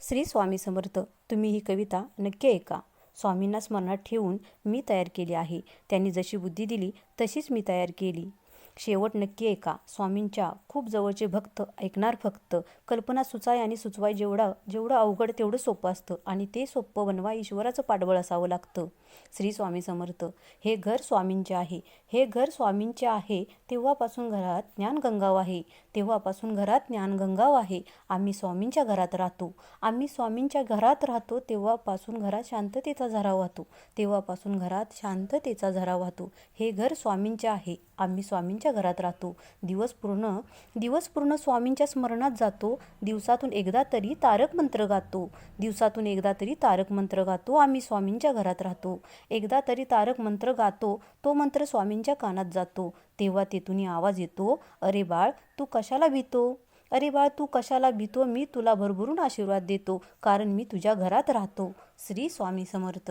श्री स्वामी समर्थ तुम्ही ही कविता नक्की ऐका. स्वामींना स्मरणात ठेवून मी तयार केली आहे. त्यांनी जशी बुद्धी दिली तशीच मी तयार केली. शेवट नक्की ऐका. स्वामींच्या खूप जवळचे भक्त ऐकणार फक्त. कल्पना सुचाय आणि सुचवाय जेवढा जेवढं अवघड तेवढं सोपं असतं आणि ते सोपं बनवा ईश्वराचं पाठबळ असावं लागतं. श्री स्वामी समर्थ. हे घर स्वामींचे आहे. हे घर स्वामींचे आहे. तेव्हापासून घरात ज्ञानगंगाव आहे. तेव्हापासून घरात ज्ञानगंगाव आहे. आम्ही स्वामींच्या घरात राहतो. आम्ही स्वामींच्या घरात राहतो तेव्हापासून घरात शांततेचा झरा वाहतो. तेव्हापासून घरात शांततेचा झरा वाहतो. हे घर स्वामींचे आहे. आम्ही स्वामींच्या स्वामींच्या घरात राहतो. दिवस पूर्ण दिवस पूर्ण स्वामींच्या स्मरणात जातो. दिवसातून एकदा तरी तारक मंत्र गातो. दिवसातून एकदा तरी तारक मंत्र गातो. आम्ही स्वामींच्या घरात राहतो. एकदा तरी तारक मंत्र गातो तो मंत्र स्वामींच्या कानात जातो. तेव्हा तेथून आवाज येतो अरे बाळ तू कशाला भीतो? अरे बाळ तू कशाला भीतो? मी तुला भरभरून आशीर्वाद देतो कारण मी तुझ्या घरात राहतो. श्री स्वामी समर्थ.